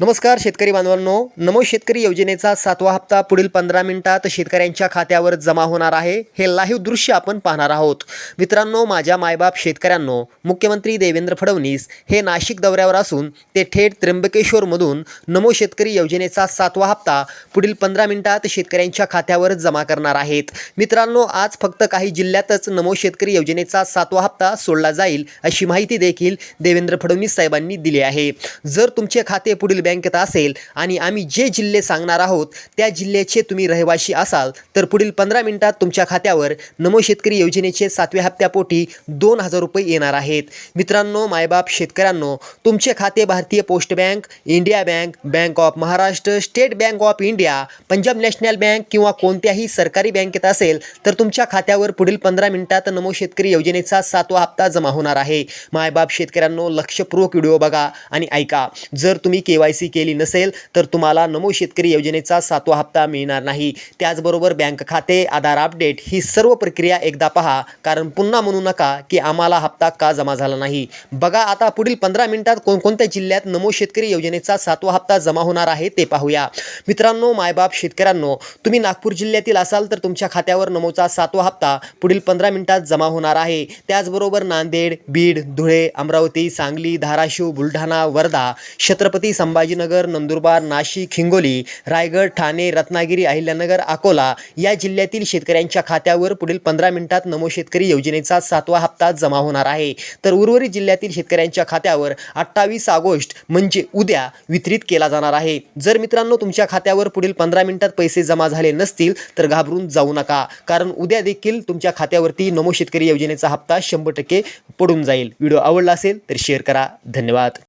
नमस्कार शेतकरी बांधवांनो. नमो शेतकरी योजनेचा सातवा हप्ता पुढील पंधरा मिनिटात शेतकऱ्यांच्या खात्यावर जमा होणार आहे. हे लाईव्ह दृश्य आपण पाहणार आहोत. मित्रांनो माझ्या मायबाप शेतकऱ्यांनो मुख्यमंत्री देवेंद्र फडणवीस हे नाशिक दौऱ्यावर असून ते थेट त्र्यंबकेश्वरमधून नमो शेतकरी योजनेचा सातवा हप्ता पुढील पंधरा मिनिटात शेतकऱ्यांच्या खात्यावर जमा करणार आहेत. मित्रांनो आज फक्त काही जिल्ह्यातच नमो शेतकरी योजनेचा सातवा हप्ता सोडला जाईल अशी माहिती देखील देवेंद्र फडणवीस साहेबांनी दिली आहे. जर तुमचे खाते पुढील बँकेत असेल आणि आम्ही जे जिल्हे सांगणार आहोत त्या जिल्ह्याचे तुम्ही रहिवाशी असाल तर पुढील पंधरा मिनिटात तुमच्या खात्यावर नमो शेतकरी योजनेचे सातव्या हप्त्यापोटी दोन हजार रुपये येणार आहेत. मित्रांनो मायबाप शेतकऱ्यांनो तुमचे खाते Bharatiya post bank India bank bank of Maharashtra state bank of India Punjab national bank किंवा कोणत्याही सरकारी बँकेत असेल तर तुमच्या खात्यावर पुढील पंधरा मिनिटात नमो शेतकरी योजनेचा सातवा हप्ता जमा होणार आहे. मायबाप शेतकऱ्यांनो लक्षपूर्वक व्हिडिओ बघा आणि ऐका. जर तुम्ही के वाय सी केली नसेल तर तुम्हाला नमो शेतकरी योजनेचा सातवा हप्ता मिळणार नाही. त्याचबरोबर बँक खाते आधार अपडेट ही सर्व प्रक्रिया एकदा पहा कारण पुन्हा म्हणू नका की आम्हाला हप्ता का जमा झाला नाही. बघा आता पुढील पंधरा मिनिटात कोणकोणत्या जिल्ह्यात नमो शेतकरी योजनेचा सातवा हप्ता जमा होणार आहे ते पाहूया. मित्रांनो मायबाप शेतकऱ्यांनो तुम्ही नागपूर जिल्ह्यातील असाल तर तुमच्या खात्यावर नमोचा सातवा हप्ता पुढील पंधरा मिनिटात जमा होणार आहे. त्याचबरोबर नांदेड बीड धुळे अमरावती सांगली धाराशिव बुलढाणा वर्धा छत्रपती संभाजीनगर नंदुरबार नाशिक हिंगोली रायगड ठाणे रत्नागिरी अहिल्यानगर अकोला या जिल्ह्यातील शेतकऱ्यांच्या खात्यावर पुढील पंधरा मिनिटात नमो शेतकरी योजनेचा सातवा हप्ता जमा होणार आहे. तर उर्वरित जिल्ह्यातील शेतकऱ्यांच्या खात्यावर अठ्ठावीस ऑगस्ट म्हणजे उद्या वितरित केला जाणार आहे. जर मित्रांनो तुमच्या खात्यावर पुढील पंधरा मिनिटात पैसे जमा झाले नसतील तर घाबरून जाऊ नका. कारण उद्या देखील तुमच्या खात्यावरती नमो शेतकरी योजनेचा हप्ता शंभर टक्के पडून जाईल. व्हिडिओ आवडला असेल तर शेअर करा. धन्यवाद.